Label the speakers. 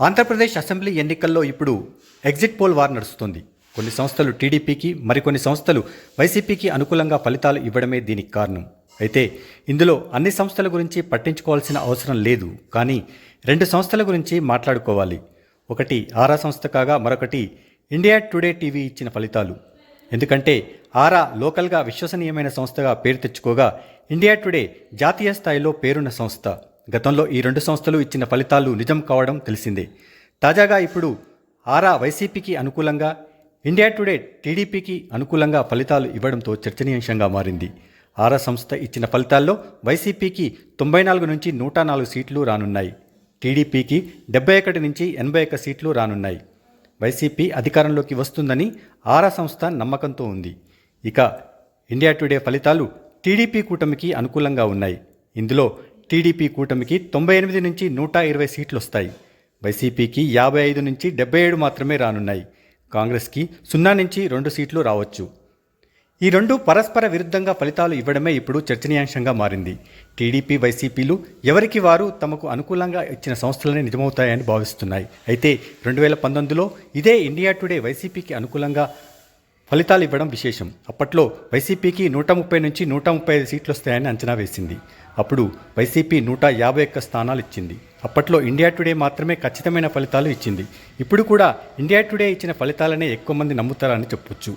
Speaker 1: Andhra Pradesh assembly ఎన్నికల్లో ఇప్పుడు exit poll war నడుస్తుంది. కొన్ని సంస్థలు టీడీపీకి మరికొన్ని సంస్థలు వైసీపీకి అనుకూలంగా ఫలితాలు ఇవ్వడమే దీనికి కారణం. అయితే ఇందులో అన్ని సంస్థల గురించి పట్టించుకోవాల్సిన అవసరం లేదు. కానీ రెండు సంస్థల గురించి మాట్లాడుకోవాలి. ఒకటి ఆరా సంస్థ కాగా మరొకటి ఇండియా టుడే టీవీ ఇచ్చిన ఫలితాలు. ఎందుకంటే ఆరా లోకల్గా విశ్వసనీయమైన సంస్థగా పేరు తెచ్చుకోగా ఇండియా టుడే జాతీయ స్థాయిలో పేరున్న సంస్థ. గతంలో ఈ రెండు సంస్థలు ఇచ్చిన ఫలితాలు నిజం కావడం తెలిసిందే. తాజాగా ఇప్పుడు ఆరా వైసీపీకి అనుకూలంగా ఇండియా టుడే టీడీపీకి అనుకూలంగా ఫలితాలు ఇవ్వడంతో చర్చనీయాంశంగా మారింది. ఆరా సంస్థ ఇచ్చిన ఫలితాల్లో వైసీపీకి తొంభై నాలుగు నుంచి నూట నాలుగు సీట్లు రానున్నాయి. టీడీపీకి డెబ్బై ఒకటి నుంచి ఎనభై ఒక్క సీట్లు రానున్నాయి. వైసీపీ అధికారంలోకి వస్తుందని ఆరా సంస్థ నమ్మకంతో ఉంది. ఇక ఇండియా టుడే ఫలితాలు టీడీపీ కూటమికి అనుకూలంగా ఉన్నాయి. ఇందులో టీడీపీ కూటమికి తొంభై ఎనిమిది నుంచి నూట ఇరవై సీట్లు వస్తాయి వైసీపీకి యాభై ఐదు నుంచి డెబ్బై ఏడు మాత్రమే రానున్నాయి. కాంగ్రెస్కి సున్నా నుంచి రెండు సీట్లు రావచ్చు. ఈ రెండు పరస్పర విరుద్ధంగా ఫలితాలు ఇవ్వడమే ఇప్పుడు చర్చనీయాంశంగా మారింది. టీడీపీ వైసీపీలు ఎవరికి వారు తమకు అనుకూలంగా ఇచ్చిన సంస్థలనే నిజమవుతాయని భావిస్తున్నాయి. అయితే రెండు వేల పంతొమ్మిదిలో ఇదే ఇండియా టుడే వైసీపీకి అనుకూలంగా ఫలితాలు ఇవ్వడం విశేషం. అప్పట్లో వైసీపీకి నూట ముప్పై నుంచి నూట ముప్పై ఐదు సీట్లు వస్తాయని అంచనా వేసింది. అప్పుడు వైసీపీ నూట యాభై ఒక్క స్థానాలు ఇచ్చింది. అప్పట్లో ఇండియా టుడే మాత్రమే ఖచ్చితమైన ఫలితాలు ఇచ్చింది. ఇప్పుడు కూడా ఇండియా టుడే ఇచ్చిన ఫలితాలనే ఎక్కువ మంది నమ్ముతారని చెప్పొచ్చు.